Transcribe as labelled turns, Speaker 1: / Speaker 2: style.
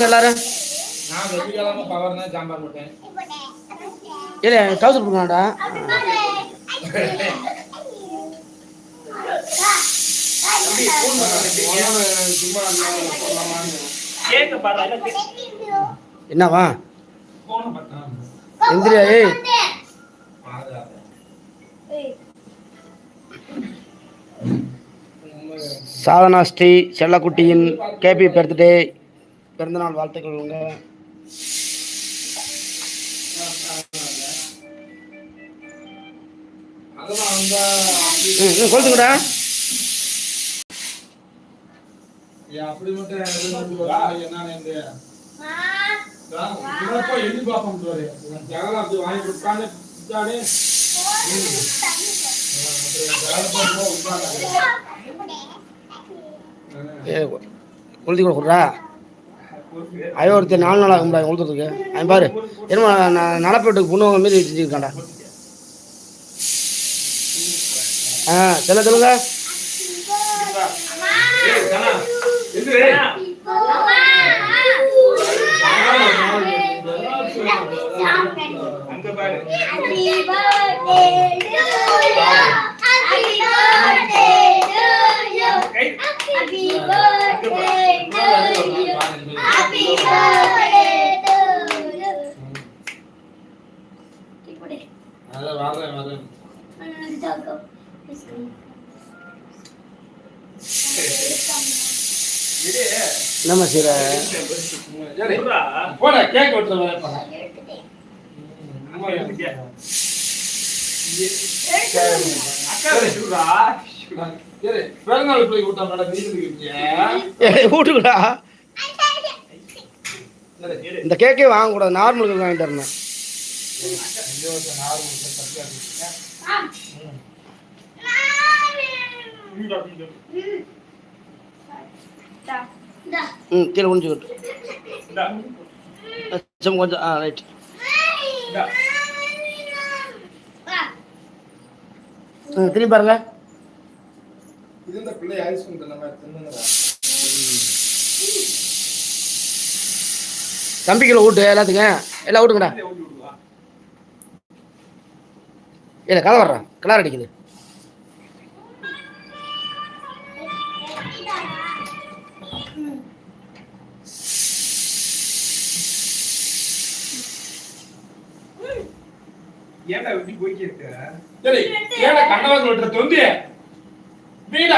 Speaker 1: எல்லாரும். இல்ல டவுசர் போடுங்கடா என்னவா? எந்திரியா ஏய். சாதனா ஸ்ரீ செல்லக்குட்டியின் கேபி பர்த்டே பிறந்தநாள் வாழ்த்துக்கள் உங்க.
Speaker 2: ஏன் அப்படி மட்டும் எண்ணி பார்ப்போம் ஜெகலாம் அப்படி வாங்கி கொடுத்தானே கொடுத்தானே
Speaker 1: ஏ கொளுத்தி ஐயோ ஒருத்தர் நாலு நாள் ஆகும்டா கொளுத்துறதுக்கு அவன் பாரு. என்னமோ நான் நடப்பேட்டுக்கு பொண்ணு மீதி மாரி செஞ்சுருக்காண்டா ஆ சொல்ல சொல்லுங்க.
Speaker 3: அங்க பாரு
Speaker 2: வெட்டுற வேலை பண்ண
Speaker 3: அம்மா எடுத்துட்டியா? அக்கா சொல்றா.
Speaker 2: சரி பிறந்தநாள் போய் விட்டா மேடம் நீ இருக்கியா
Speaker 1: ஏய் வீட்டுக்குடா
Speaker 2: சரி.
Speaker 1: இந்த கேக்கே வாங்கக்கூடாது. நார்மல் கேக் வாங்கிட்டு வரணும். ம் கீழே குனிஞ்சுக்கிட்டு
Speaker 3: இந்த.
Speaker 1: கொஞ்சம் ஆ ரைட் ம் திரும்பி பாருங்க. தம்பிக்குள்ள ஊட்டு எல்லாத்துக்கு எல்லாம் ஊட்டுங்கடா. இல்லை கதை வர்றான் கிளார் அடிக்குது.
Speaker 3: ஏன்டா இப்படி போய்க்கிட்டு இருக்க?
Speaker 2: சரி ஏன்னா கண்ணவாங்க விட்டுற தொந்திய? வீடு